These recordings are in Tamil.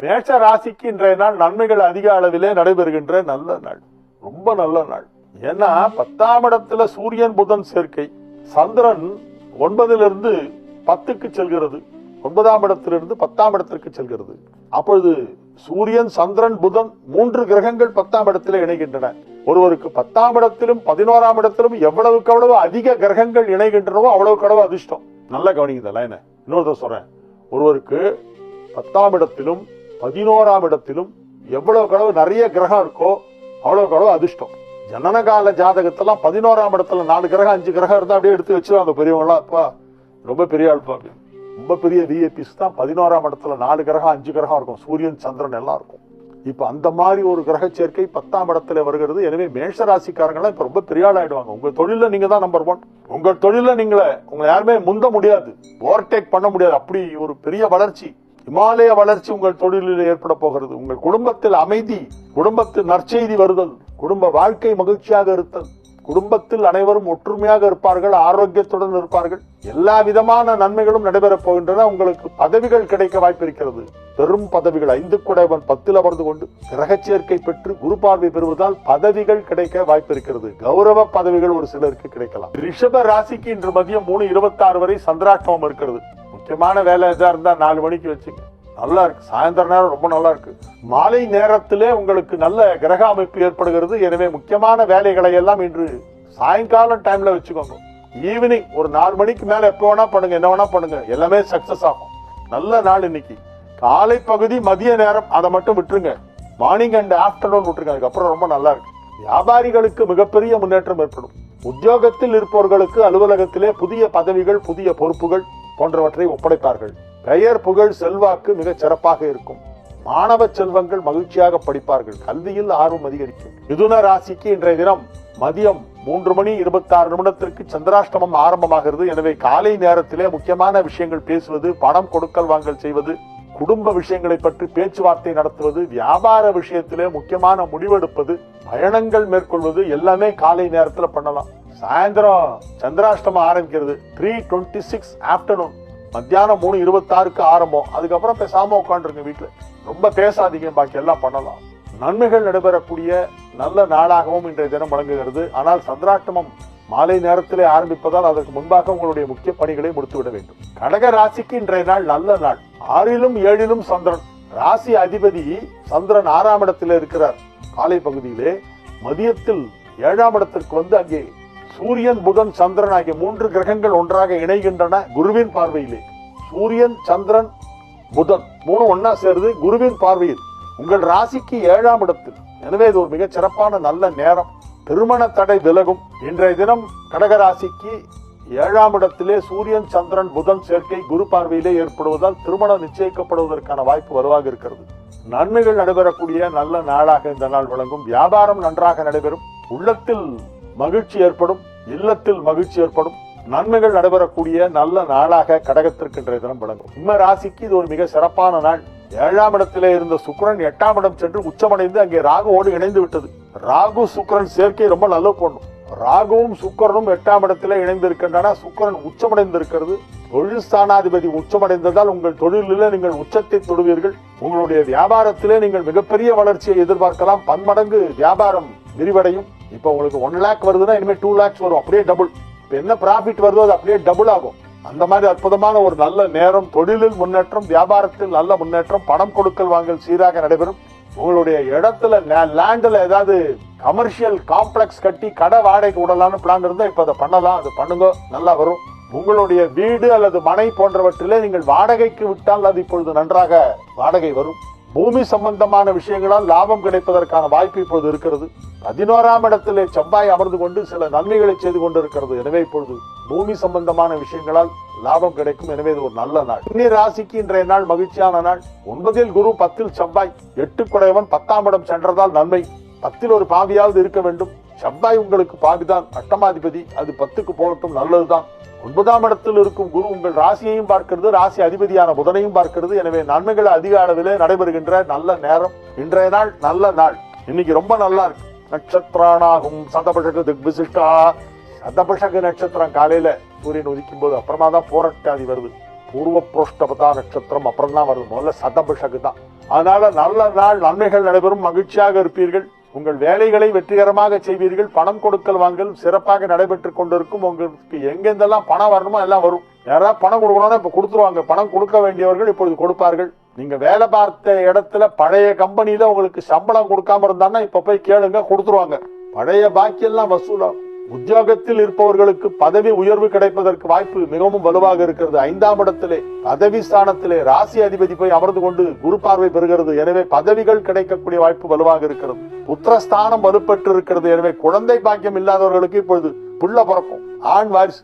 மேஷ ராசிக்கு இன்றைய நாள் நன்மைகள் அதிக அளவிலே நடைபெறுகின்ற நல்ல நாள். ரொம்ப நல்ல நாள். ஏன்னா பத்தாம் இடத்துல சூரியன் புதன் சேர்க்கை. சந்திரன் ஒன்பதிலிருந்து பத்துக்கு செல்கிறது. ஒன்பதாம் இடத்திலிருந்து பத்தாம் இடத்திற்கு செல்கிறது. அப்பொழுது சூரியன் சந்திரன் புதன் மூன்று கிரகங்கள் பத்தாம் இடத்திலே இணைகின்றன. ஒருவருக்கு பத்தாம் இடத்திலும் பதினோராம் இடத்திலும் எவ்வளவுக்கு அவ்வளவு அதிக கிரகங்கள் இணைகின்றனவோ அவ்வளவுக்கு அளவு அதிர்ஷ்டம். நல்லா கவனிக்குதல்ல என்ன? இன்னொருத்த சொல்றேன். ஒருவருக்கு பத்தாம் இடத்திலும் பதினோராம் இடத்திலும் எவ்வளவு அளவு நிறைய கிரகம் இருக்கோ அவ்வளவு கடவு அதிர்ஷ்டம். ஜனனகால ஜாதகத்தெல்லாம் பதினோராம் இடத்துல நாலு கிரகம் அஞ்சு கிரகம் இருந்தா அப்படியே எடுத்து வச்சிருவாங்க பெரியவங்களாம். அப்பா ரொம்ப பெரிய ஆள்ப்பா அப்படின்னு ரொம்ப பெரிய விஐபிஸ் தான் பதினோராம் இடத்துல நாலு கிரகம் அஞ்சு கிரகம் இருக்கும். சூரியன் சந்திரன் எல்லாம் இருக்கும். இப்ப அந்த மாதிரி ஒரு கிரக சேர்க்கை பத்தாம் இடத்துல வருகிறது. எனவே மேஷ ராசிக்காரங்கெல்லாம் இப்ப ரொம்ப பெரிய ஆளாயிடுவாங்க ஆயிடுவாங்க. உங்க தொழில நீங்க தான் நம்பர் ஒன் உங்க தொழில நீங்கள உங்களை யாருமே முந்த முடியாது. ஓவர்டேக் பண்ண முடியாது. அப்படி ஒரு பெரிய வளர்ச்சி. இமாலய வளர்ச்சி உங்கள் தொழிலில் ஏற்பட போகிறது. உங்கள் குடும்பத்தில் அமைதி குடும்பத்தில் நற்செய்தி வருதல் குடும்ப வாழ்க்கை மகிழ்ச்சியாக இருத்தல் குடும்பத்தில் அனைவரும் ஒற்றுமையாக இருப்பார்கள் ஆரோக்கியத்துடன் இருப்பார்கள். எல்லா விதமான நன்மைகளும் நடைபெறப் போகின்றன. உங்களுக்கு பதவிகள் கிடைக்க வாய்ப்பு இருக்கிறது பெரும் பதவிகள் ஐந்து குடைவன் பத்தில் அமர்ந்து கொண்டு கிரக சேர்க்கை பெற்று குரு பார்வை பெறுவதால் பதவிகள் கிடைக்க வாய்ப்பு இருக்கிறது கௌரவ பதவிகள் ஒரு சிலருக்கு கிடைக்கலாம். ரிஷப ராசிக்கு இன்று மதியம் மூணு இருபத்தி ஆறு வரை சந்திராஷ்டமம் இருக்கிறது. முக்கியமான வேலை எதா இருந்தால் நாலு மணிக்கு வச்சுங்க. நல்லா இருக்குது சாயந்தர நேரம் ரொம்ப நல்லா இருக்குது மாலை நேரத்திலே உங்களுக்கு நல்ல கிரக அமைப்பு ஏற்படுகிறது. எனவே முக்கியமான வேலைகளை எல்லாம் இன்று சாயங்காலம் டைமில் வச்சுக்கோங்க. ஈவினிங் ஒரு நாலு மணிக்கு மேலே எப்போ வேணால் பண்ணுங்கள் என்ன வேணால் பண்ணுங்கள் எல்லாமே சக்சஸ் ஆகும். நல்ல நாள் இன்னைக்கு. காலை பகுதி மதிய நேரம் அதை மட்டும் விட்டுருங்க. மார்னிங் அண்ட் ஆஃப்டர்நூன் விட்டுருங்க. அதுக்கப்புறம் ரொம்ப நல்லா இருக்கு. வியாபாரிகளுக்கு மிகப்பெரிய முன்னேற்றம் ஏற்படும். உத்தியோகத்தில் இருப்பவர்களுக்கு அலுவலகத்திலே புதிய பதவிகள் புதிய பொறுப்புகள் போன்றவற்றை ஒப்படைப்பார்கள். பெயர் புகழ் செல்வாக்கு மிகச் சிறப்பாக இருக்கும். மாணவ செல்வங்கள் மகிழ்ச்சியாக படிப்பார்கள். கல்வியில் ஆர்வம் அதிகரிக்கும். மிதுன ராசிக்கு இன்றைய தினம் மதியம் மூன்று மணி இருபத்தி ஆறு நிமிடத்திற்கு சந்திராஷ்டமம் ஆரம்பமாகிறது. எனவே காலை நேரத்திலே முக்கியமான விஷயங்கள் பேசுவது பணம் கொடுக்கல் வாங்கல் செய்வது குடும்ப விஷயங்களை பற்றி பேச்சுவார்த்தை நடத்துவது வியாபார விஷயத்திலே முக்கியமான முடிவெடுப்பது பயணங்கள் மேற்கொள்வது எல்லாமே காலை நேரத்துல பண்ணலாம். சாயந்தரம் சந்திராஷ்டமம் ஆரம்பிக்கிறது. த்ரீ டுவெண்ட்டி சிக்ஸ் ஆஃப்டர்நூன் மத்தியானம் மூணு இருபத்தாறுக்கு ஆரம்பம். அதுக்கப்புறம் பேசாம உட்காந்துருங்க வீட்டுல ரொம்ப பேசாதீங்க பாக்கி எல்லாம் பண்ணலாம். நன்மைகள் நடைபெறக்கூடிய நல்ல நாளாகவும் இன்றைய தினம் வழங்குகிறது ஆனால் சந்திராஷ்டமம் மாலை நேரத்திலே ஆரம்பிப்பதால் அதற்கு முன்பாக உங்களுடைய முக்கிய பணிகளை முடித்துவிட வேண்டும். கடக ராசிக்கு இன்றைய நாள் நல்ல நாள். ஆறிலும் ஏழிலும் சந்திரன். ராசி அதிபதி சந்திரன் ஆறாம் இடத்தில் இருக்கிறார். காலை பகுதியிலே மதியத்தில் ஏழாம் இடத்திற்கு வந்து அங்கே சூரியன் புதன் சந்திரன் ஆகிய மூன்று கிரகங்கள் ஒன்றாக இணைகின்றன குருவின் பார்வையிலே. சூரியன் சந்திரன் புதன் மூணு ஒன்னா சேருது குருவின் பார்வையில். உங்கள் ராசிக்கு ஏழாம் இடத்தில். எனவே இது ஒரு மிக சிறப்பான நல்ல நேரம். திருமண தடை விலகும். இன்றைய தினம் கடக ராசிக்கு ஏழாம் இடத்திலே சூரியன் சந்திரன் புதன் சேர்க்கை குரு பார்வையிலே ஏற்படுவதால் திருமணம் நிச்சயிக்கப்படுவதற்கான வாய்ப்பு வலுவாக இருக்கிறது. நன்மைகள் நடைபெறக்கூடிய நல்ல நாளாக இந்த நாள் விளங்கும். வியாபாரம் நன்றாக நடைபெறும். உள்ளத்தில் மகிழ்ச்சி ஏற்படும் இல்லத்தில் மகிழ்ச்சி ஏற்படும். நன்மைகள் நடைபெறக்கூடிய நல்ல நாளாக கடகத்திற்கு இன்றைய தினம் விளங்கும். சிம்ம ராசிக்கு இது ஒரு மிக சிறப்பான நாள். ஏழாம் இடத்திலே இருந்த சுக்கிரன் எட்டாம் இடம் சென்று உச்சமடைந்து அங்கே ராகுவோடு இணைந்து விட்டது. ராகு சுக்கிரன் சேர்க்கை ரொம்ப நல்ல பொண்ணும் ராகுவும் சுக்கிரனும் எட்டாம் இடத்திலே இணைந்திருக்கின்றன. சுக்கிரன் உச்சமடைந்திருக்கிறது. தொழில் ஸ்தானாதிபதி உச்சமடைந்ததால் உங்கள் தொழிலில் நீங்கள் உச்சத்தை தொடுவீர்கள். உங்களுடைய வியாபாரத்திலே நீங்கள் மிகப்பெரிய வளர்ச்சியை எதிர்பார்க்கலாம். பன்மடங்கு வியாபாரம் விரிவடையும். இப்போ உங்களுக்கு ஒன் லேக் வருதுன்னா இனிமேல் டூ லேக்ஸ் வரும். அப்படியே டபுள் இப்போ என்ன ப்ராஃபிட் வருதோ அது அப்படியே டபுள் ஆகும். அந்த மாதிரி அற்புதமான ஒரு நல்ல நேரம் தொழிலில் முன்னேற்றம் வியாபாரத்தில் நல்ல முன்னேற்றம் பணம் கொடுக்கல் வாங்கல் சீராக நடைபெறும். உங்களுடைய இடத்துல லேண்டில் ஏதாவது கமர்ஷியல் காம்ப்ளெக்ஸ் கட்டி கடை வாடகைக்கு விடலாம்னு பிளான் இருந்தால் இப்போ அதை பண்ணலாம். அது பண்ணுங்க. நல்லா வரும். உங்களுடைய வீடு அல்லது மனை போன்றவற்றிலே நீங்கள் வாடகைக்கு விட்டால் அது இப்பொழுது நன்றாக வாடகை வரும். பூமி சம்பந்தமான விஷயங்களால் லாபம் கிடைப்பதற்கான வாய்ப்பு இப்பொழுது இருக்கிறது. பதினோராம் இடத்திலே செவ்வாய் அமர்ந்து கொண்டு சில நன்மைகளை செய்து கொண்டிருக்கிறது. எனவே இப்பொழுது பூமி சம்பந்தமான விஷயங்களால் லாபம் கிடைக்கும். எனவே இது ஒரு நல்ல நாள். இன்னி ராசிக்கு இன்றைய நாள் மகிழ்ச்சியான நாள். ஒன்பதில் குரு பத்தில் செவ்வாய். எட்டு குடையவன் பத்தாம் இடம் சென்றதால் நன்மை. பத்தில் ஒரு பாவியாவது இருக்க வேண்டும். செவ்வாய் உங்களுக்கு பாவிதான் அஷ்டமாதிபதி. அது பத்துக்கு போகட்டும் நல்லதுதான். ஒன்பதாம் இடத்தில் இருக்கும் குரு உங்கள் ராசியையும் பார்க்கிறது ராசி அதிபதியான புதனையும் பார்க்கிறது. எனவே நன்மைகள் அதிக அளவிலே நடைபெறுகின்ற நல்ல நேரம். இன்றைய நாள் நல்ல நாள். இன்னைக்கு ரொம்ப நல்லா இருக்கு. நட்சத்திரானாகும். சதபஷக திக்விசிஷ்டா. சதபஷக நட்சத்திரம் காலையில சூரியன் உதிக்கும் போது அப்புறமா தான் போராட்டாதி வருது. பூர்வ புரோஷ்டபதா நட்சத்திரம் அப்புறம் தான் வருது. முதல்ல சதபிஷகு தான். அதனால நல்ல நாள் நன்மைகள் நடைபெறும். மகிழ்ச்சியாக இருப்பீர்கள். உங்கள் வேலைகளை வெற்றிகரமாக செய்வீர்கள் பணம் கொடுக்கல் வாங்கல் சிறப்பாக நடைபெற்றுக் கொண்டிருக்கும். உங்களுக்கு எங்கெந்தெல்லாம் பணம் வரணுமோ எல்லாம் வரும். யாராவது பணம் கொடுக்கணும்னா இப்ப கொடுத்துருவாங்க. பணம் கொடுக்க வேண்டியவர்கள் இப்பொழுது கொடுப்பார்கள். நீங்க வேலை பார்த்த இடத்துல பழைய கம்பெனியில உங்களுக்கு சம்பளம் கொடுக்காம இருந்தாங்கன்னா இப்ப போய் கேளுங்க கொடுத்துருவாங்க. பழைய பாக்கியெல்லாம் வசூலாகும். உத்தியோகத்தில் இருப்பவர்களுக்கு பதவி உயர்வு கிடைப்பதற்கு வாய்ப்பு மிகவும் வலுவாக இருக்கிறது. ஐந்தாம் இடத்திலே பதவி ஸ்தானத்திலே ராசி அதிபதி போய் அமர்ந்து கொண்டு குரு பார்வை பெறுகிறது. எனவே பதவிகள் கிடைக்கக்கூடிய வாய்ப்பு வலுவாக இருக்கிறது. புத்திரஸ்தானம் வலுப்பெற்று இருக்கிறது எனவே குழந்தை பாக்கியம் இல்லாதவர்களுக்கு இப்பொழுது புள்ள பிறக்கும். ஆண் வாரிசு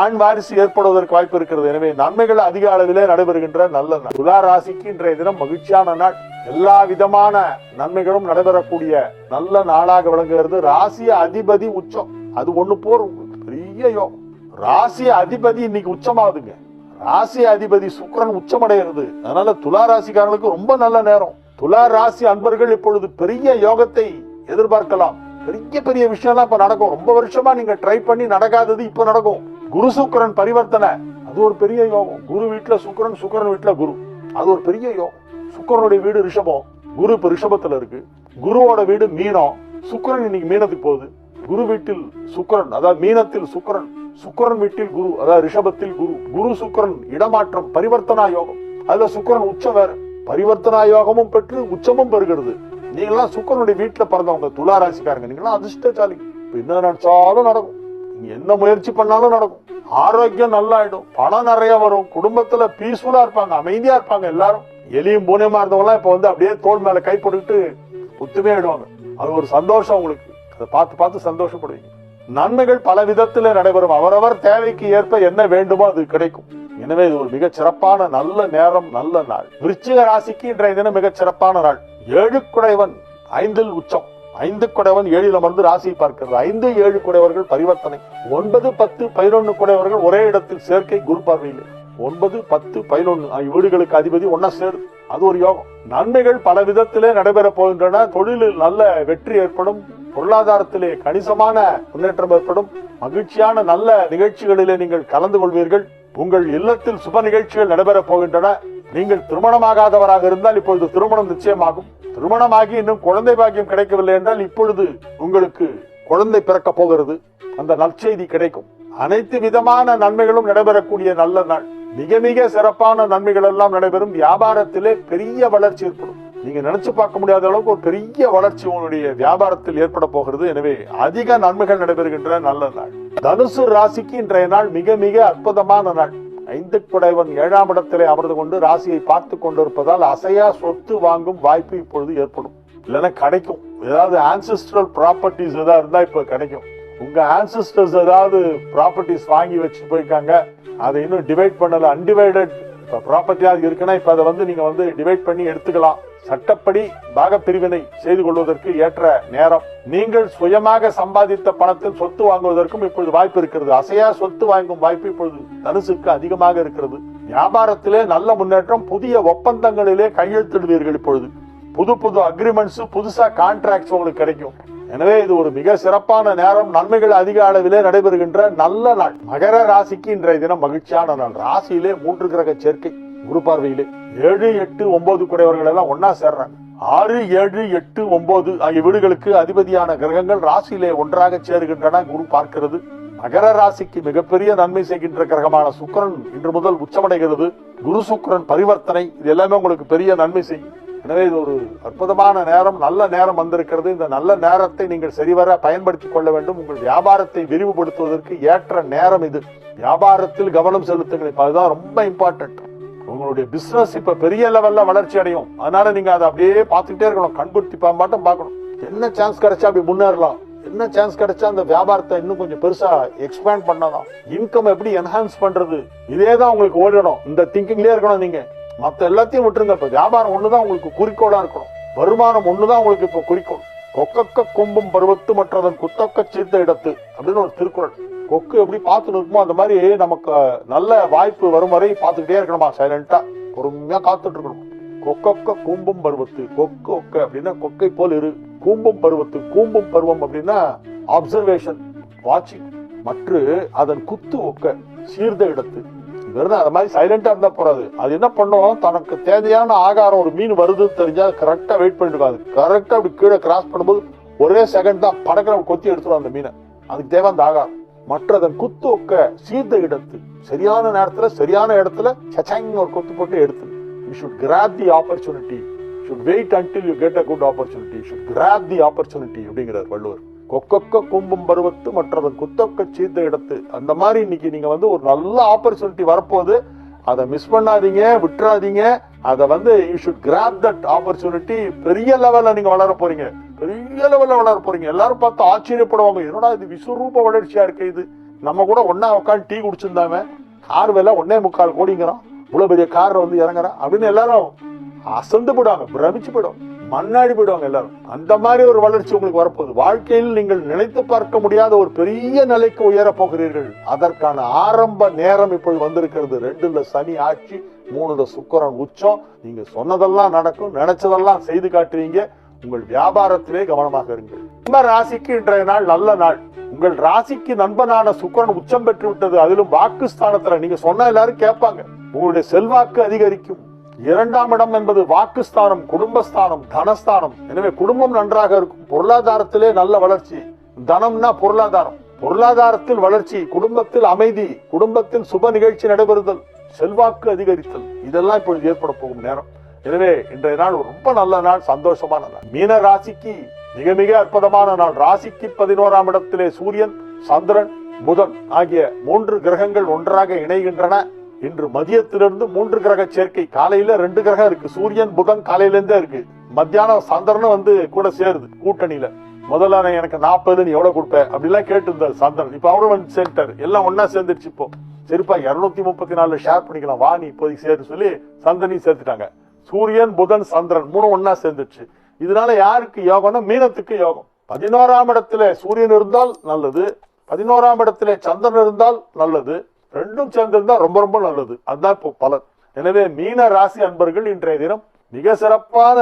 ஆண் வாரிசு ஏற்படுவதற்கு வாய்ப்பு இருக்கிறது. எனவே நன்மைகள் அதிக அளவிலே நடைபெறுகின்ற நல்ல நாள். துலா ராசிக்கு இன்றைய தினம் மகிழ்ச்சியான நாள். எல்லா விதமான நன்மைகளும் நடைபெறக்கூடிய நல்ல நாளாக விளங்குகிறது. ராசி அதிபதி உச்சம். அது ஒண்ணு போரும். பெரிய யோகம் ராசி அதிபதி இன்னைக்கு உச்சமாகுதுங்க. ராசி அதிபதி சுக்கரன் உச்சமடைகிறது. அதனால துலா ராசிக்காரர்களுக்கு ரொம்ப நல்ல நேரம். துலா ராசி அன்பர்கள் இப்பொழுது பெரிய யோகத்தை எதிர்பார்க்கலாம். பெரிய பெரிய விஷயம்லாம் இப்ப நடக்கும். ரொம்ப வருஷமா நீங்க ட்ரை பண்ணி நடக்காதது இப்ப நடக்கும். குரு சுக்கரன் பரிவர்த்தனை. அது ஒரு பெரிய யோகம். குரு வீட்டுல சுக்கரன் சுக்கரன் வீட்டுல குரு. அது ஒரு பெரிய யோகம். சுக்கரனுடைய வீடு ரிஷபம். குரு இப்ப ரிஷபத்துல இருக்கு. குருவோட வீடு மீனம். சுக்கரன் இன்னைக்கு மீனத்துக்கு போகுது. குரு வீட்டில் சுக்கரன் அதாவது மீனத்தில் சுக்கரன். சுக்கிரன் வீட்டில் குரு அதாவது ரிஷபத்தில் குரு. குரு சுக்கிரன் இடமாற்றம் பரிவர்த்தனா யோகம். அதுல சுக்கிரன் உச்சம் வேற. பரிவர்த்தனா யோகமும் பெற்று உச்சமும் பெறுகிறது. நீங்களாம் சுக்கரனுடைய வீட்டுல பிறந்தவங்க துலா ராசிக்காரங்க நீங்களாம் அதிர்ஷ்டசாலி என்ன நினைச்சாலும் நடக்கும். நீங்க என்ன முயற்சி பண்ணாலும் நடக்கும். ஆரோக்கியம் நல்லாயிடும். பணம் நிறைய வரும். குடும்பத்துல பீஸ்ஃபுல்லா இருப்பாங்க அமைதியா இருப்பாங்க எல்லாரும். எலியும் பூனையுமா இருந்தவங்க எல்லாம் இப்ப வந்து அப்படியே தோல் மேல கை போட்டுக்கிட்டு ஒத்துமையாயிடுவாங்க அது ஒரு சந்தோஷம் உங்களுக்கு. அதை பார்த்து பார்த்து சந்தோஷப்படுவீங்க. நன்மைகள் பல விதத்தில் நடைபெறும். அவரவர் தேவைக்கு ஏற்ப என்ன வேண்டுமோ அது கிடைக்கும். எனவே இது ஒரு மிகச் சிறப்பான நல்ல நேரம் நல்ல நாள். விருச்சிக ராசிக்கு இன்றைய தினம் மிகச் சிறப்பான நாள். ஏழு குடைவன் ஐந்தில் உச்சம். ஐந்து குடைவன் ஏழில் அமர்ந்து ராசியை பார்க்கிறது. ஐந்து ஏழு குடைவர்கள் பரிவர்த்தனை. ஒன்பது பத்து பதினொன்று குடைவர்கள் ஒரே இடத்தில் சேர்க்கை குரு பார்வையில். ஒன்பது பத்து பதினொன்று வீடுகளுக்கு அதிபதி ஒன்னா சேரு. அது ஒரு யோகம். நன்மைகள் பல விதத்திலே நடைபெற போகின்றன. தொழிலில் நல்ல வெற்றி ஏற்படும். பொருளாதாரத்திலே கணிசமான முன்னேற்றம் ஏற்படும். மகிழ்ச்சியான நல்ல நிகழ்ச்சிகளிலே நீங்கள் கலந்து கொள்வீர்கள். உங்கள் இல்லத்தில் சுப நிகழ்ச்சிகள் நடைபெற போகின்றன. நீங்கள் திருமணமாகாதவராக இருந்தால் இப்பொழுது திருமணம் நிச்சயமாகும். திருமணமாகி இன்னும் குழந்தை பாக்கியம் கிடைக்கவில்லை என்றால் இப்பொழுது உங்களுக்கு குழந்தை பிறக்க போகிறது. அந்த நற்செய்தி கிடைக்கும். அனைத்து விதமான நன்மைகளும் நடைபெறக்கூடிய நல்ல நாள். மிக மிக சிறப்பான நன்மைகள் எல்லாம் நடைபெறும். வியாபாரத்திலே பெரிய வளர்ச்சி ஏற்படும். நீங்க நினைச்சு பார்க்க முடியாத அளவுக்கு ஒரு பெரிய வளர்ச்சி உங்களுடைய வியாபாரத்தில் ஏற்பட போகிறது. எனவே அதிக நன்மைகள் நடைபெறுகின்ற நல்ல நாள். தனுசு ராசிக்கு இன்றைய நாள் மிக மிக அற்புதமான நாள். ஐந்து குடைவன் ஏழாம் இடத்திலே அமர்ந்து கொண்டு ராசியை பார்த்து கொண்டிருப்பதால் அசையா சொத்து வாங்கும் வாய்ப்பு இப்பொழுது ஏற்படும். இல்லைன்னா கிடைக்கும். ஏதாவது ஆன்சிஸ்ட்ரல் ப்ராப்பர்ட்டிஸ் ஏதாவது இருந்தா இப்ப கிடைக்கும். உங்க ஆன்சிஸ்டர்ஸ் ஏதாவது ப்ராப்பர்ட்டிஸ் வாங்கி வச்சு போயிருக்காங்க. அதை இன்னும் டிவைட் பண்ணல அன்டிவைடட் இப்போ ப்ராப்பர்ட்டியாக இருக்குன்னா இப்போ அதை வந்து நீங்கள் வந்து டிவைட் பண்ணி எடுத்துக்கலாம். சட்டப்படி பாகப்பிரிவினை செய்து கொள்வதற்கு ஏற்ற நேரம். நீங்கள் சுயமாக சம்பாதித்த பணத்தில் சொத்து வாங்குவதற்கும் இப்பொழுது வாய்ப்பு இருக்கிறது. அசையா சொத்து வாங்கும் வாய்ப்பு இப்பொழுது தனுசுக்கு அதிகமாக இருக்கிறது. வியாபாரத்திலே நல்ல முன்னேற்றம் புதிய ஒப்பந்தங்களிலே கையெழுத்திடுவீர்கள் இப்பொழுது. புது புது அக்ரிமெண்ட்ஸ் புதுசா கான்ட்ராக்ட்ஸ் உங்களுக்கு கிடைக்கும். எனவே இது ஒரு மிக சிறப்பான நேரம். நன்மைகள் அதிக அளவிலே நடைபெறுகின்ற நல்ல நாள். மகர ராசிக்கு இன்றைய தினம் மகிழ்ச்சியான நாள். ராசியிலே மூன்று கிரக சேர்க்கை. குரு பார்வையிலே ஏழு எட்டு ஒன்பது குடையவர்கள் எல்லாம் ஒன்னா சேர்றாங்க. ஆறு ஏழு எட்டு ஒன்பது ஆகிய வீடுகளுக்கு அதிபதியான கிரகங்கள் ராசியிலே ஒன்றாக சேருகின்றன. குரு பார்க்கிறது. மகர ராசிக்கு மிகப்பெரிய நன்மை செய்கின்ற கிரகமான சுக்கரன் இன்று முதல் உச்சமடைகிறது. குரு சுக்கரன் பரிவர்த்தனை இது எல்லாமே உங்களுக்கு பெரிய நன்மை செய்யும். எனவே இது ஒரு அற்புதமான நேரம் நல்ல நேரம் வந்திருக்கிறது. இந்த நல்ல நேரத்தை நீங்கள் சரிவர பயன்படுத்திக் கொள்ள வேண்டும். உங்கள் வியாபாரத்தை விரிவுபடுத்துவதற்கு ஏற்ற நேரம் இது. வியாபாரத்தில் கவனம் செலுத்துங்கள் இப்போ அதுதான் ரொம்ப இம்பார்ட்டன்ட் உங்களுடைய பிசினஸ் இப்ப பெரிய லெவல்ல வளர்ச்சி அடையும். அதனால நீங்க அதை அப்படியே பார்த்துக்கிட்டே இருக்கணும். கண்குர்த்தி பாம்பாட்டம் பார்க்கணும். என்ன சான்ஸ் கிடைச்சா அப்படி முன்னேறலாம். என்ன சான்ஸ் கிடைச்சா அந்த வியாபாரத்தை இன்னும் கொஞ்சம் பெருசா எக்ஸ்பேண்ட் பண்ணலாம். இன்கம் எப்படி என்ஹான்ஸ் பண்றது? இதே தான் உங்களுக்கு ஓடணும். இந்த திங்கிங்லேயே இருக்கணும் நீங்க. மத்த எல்லாத்தையும் விட்டுருங்க. இப்ப வியாபாரம் ஒண்ணுதான் உங்களுக்கு குறிக்கோளா இருக்கணும். வருமானம் ஒண்ணுதான் உங்களுக்கு இப்ப குறிக்கோள். கொக்கக்க கொம்பும் பருவத்து மற்றதன் குத்தக்க சீர்த்த இடத்து அப்படின்னு ஒரு திருக்குறள். கொக்கு எப்படி பார்த்துட்டு இருக்குமோ அந்த மாதிரி நமக்கு நல்ல வாய்ப்பு வரும் வரை பார்த்துக்கிட்டே இருக்கணுமா? சைலண்டா பொறுமையா காத்துட்டு இருக்கணும். கொக்கொக்க கூம்பும் பருவத்து. கொக்கு ஒக்க அப்படின்னா கொக்கை போல் இரு. கூம்பும் பருவத்து கூம்பும் பருவம் அப்படின்னா அப்சர்வேஷன் வாட்சிங் மற்ற அதன் குத்து ஒக்க சீர்த இடத்து. வெறும் அது மாதிரி சைலண்டா இருந்தா போறாது. அது என்ன பண்ணும்? தனக்கு தேவையான ஆகாரம் ஒரு மீன் வருதுன்னு தெரிஞ்சா கரெக்டா வெயிட் பண்ணிட்டு இருக்காது. கரெக்டா அப்படி கீழே கிராஸ் பண்ணும்போது ஒரே செகண்ட் தான் படக்கிற கொத்தி எடுத்துரும் அந்த மீனை. அதுக்கு தேவை அந்த ஆகாரம். மற்றதன் குத்து ஒக்க சீர்ந்த இடத்து. சரியான நேரத்துல சரியான இடத்துல சச்சாங் ஒரு கொத்து போட்டு எடுத்து. You should grab the opportunity should wait until you get a good opportunity should grab the opportunity அப்படிங்கிறார் வள்ளுவர். கொக்கொக்க கும்பும் பருவத்து மற்றது குத்தொக்க சீர்ந்த இடத்து. அந்த மாதிரி இன்னைக்கு நீங்க வந்து ஒரு நல்ல ஆப்பர்ச்சுனிட்டி வரப்போகுது. அதை மிஸ் பண்ணாதீங்க விட்டுறாதீங்க. அதை வந்து you should grab that opportunity பெரிய லெவல்ல நீங்க வளர போறீங்க. பெரிய லெவல்ல வளர போறீங்க. எல்லாரும் பார்த்து ஆச்சரியப்படுவாங்க. என்னடா இது விஸ்வரூப வளர்ச்சியா இருக்கு இது? நம்ம கூட ஒன்னா உட்காந்து டீ குடிச்சிருந்தாம. கார் வில ஒன்னே முக்கால் கோடிங்கிறான். இவ்வளவு பெரிய காரை வந்து இறங்குறான் அப்படின்னு எல்லாரும் அசந்து போயிடுவாங்க. பிரமிச்சு போயிடுவாங்க. மண்ணாடி போயிடுவாங்க எல்லாரும். அந்த மாதிரி ஒரு வளர்ச்சி உங்களுக்கு வரப்போகுது. வாழ்க்கையில் நீங்கள் நினைத்து பார்க்க முடியாத ஒரு பெரிய நிலைக்கு உயரப் போகிறீர்கள். அதற்கான ஆரம்ப நேரம் இப்பொழுது வந்திருக்கிறது. ரெண்டுல சனி ஆட்சி மூணுல சுக்கரன் உச்சம். நீங்க சொன்னதெல்லாம் நடக்கும். நினைச்சதெல்லாம் செய்து காட்டுவீங்க. உங்கள் வியாபாரத்திலே கவனமாக இருங்கள். கும்ப ராசிக்கு இன்றைய நாள் நல்ல நாள். உங்கள் ராசிக்கு நண்பனான சுக்கரன் உச்சம் பெற்று விட்டது. அதிலும் வாக்குஸ்தானத்துல நீங்க சொன்ன எல்லாரும் கேட்பாங்க. உங்களுடைய செல்வாக்கு அதிகரிக்கும். இரண்டாம் இடம் என்பது வாக்குஸ்தானம் குடும்பஸ்தானம் தனஸ்தானம். எனவே குடும்பம் நன்றாக இருக்கும். பொருளாதாரத்திலே நல்ல வளர்ச்சி. தனம்னா பொருளாதாரம். பொருளாதாரத்தில் வளர்ச்சி குடும்பத்தில் அமைதி குடும்பத்தில் சுப நிகழ்ச்சி நடைபெறுதல் செல்வாக்கு அதிகரித்தல். இதெல்லாம் இப்பொழுது ஏற்பட போகும் நேரம். எனவே இன்றைய நாள் ரொம்ப நல்ல நாள் சந்தோஷமான நாள். மீன ராசிக்கு மிக மிக அற்புதமான நாள். ராசிக்கு பதினோராம் இடத்திலே சூரியன் சந்திரன் புதன் ஆகிய மூன்று கிரகங்கள் ஒன்றாக இணைகின்றன. இன்று மதியத்திலிருந்து மூன்று கிரக சேர்க்கை. காலையில ரெண்டு கிரகம் இருக்கு. சூரியன் புதன் காலையில இருந்தே இருக்கு. மத்தியானம் சந்திரனும் வந்து கூட சேருது கூட்டணியில. முதல்ல எனக்கு நாற்பது நீ எவ்வளவு கொடுப்ப அப்படிலாம் கேட்டு இருந்தார் சந்திரன். இப்ப அவரும் வந்து சேர்த்தாரு எல்லாம் ஒன்னா சேர்ந்துருச்சு இப்போ. சரிப்பா இருநூத்தி முப்பத்தி நாலு ஷேர் பண்ணிக்கலாம். வா நீ இப்போதைக்கு சேர்த்து சொல்லி சந்திரனையும் சேர்த்துட்டாங்க. சூரியன் புதன் சந்திரன் மூணு ஒன்னா சேர்ந்துச்சு இதனால யாருக்கு யோகம்னா மீனத்துக்கு யோகம். பதினோராம் இடத்துல சூரியன் இருந்தால் நல்லது. பதினோராம் இடத்துல சந்திரன் இருந்தால் நல்லது. ரெண்டும் சேர்ந்திருந்தா ரொம்ப ரொம்ப நல்லது. அதுதான் இப்போ பலன். எனவே மீன ராசி அன்பர்கள் இன்றைய தினம் மிக சிறப்பான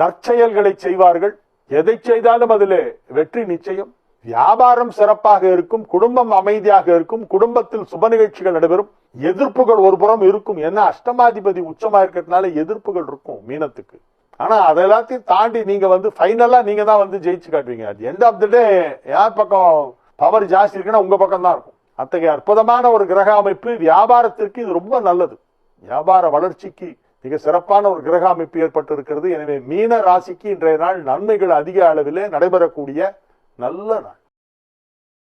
நற்செயல்களை செய்வார்கள். எதை செய்தாலும் அதில் வெற்றி நிச்சயம். வியாபாரம் சிறப்பாக இருக்கும் குடும்பம் அமைதியாக இருக்கும் குடும்பத்தில் சுப நிகழ்ச்சிகள் நடைபெறும் எதிர்ப்புகள் ஒரு புறம் இருக்கும். என்ன அஷ்டமாதிபதி உச்சமா இருக்கிறதுனால எதிர்ப்புகள் இருக்கும் மீனத்துக்கு. ஆனா அதை எல்லாத்தையும் தாண்டி நீங்க வந்து ஃபைனலா நீங்க தான் வந்து ஜெயிச்சு காட்டுவீங்க. அது எண்ட் ஆஃப் த டே யார் பக்கம் பவர் ஜாஸ்தி இருக்குன்னா உங்க பக்கம் தான் இருக்கும். அத்தகைய அற்புதமான ஒரு கிரக அமைப்பு வியாபாரத்திற்கு இது ரொம்ப நல்லது. வியாபார வளர்ச்சிக்கு மிக சிறப்பான ஒரு கிரக அமைப்பு ஏற்பட்டிருக்கிறது. எனவே மீன ராசிக்கு இன்றைய நாள் நன்மைகள் அதிக அளவிலே நடைபெறக்கூடிய நல்ல நாள்.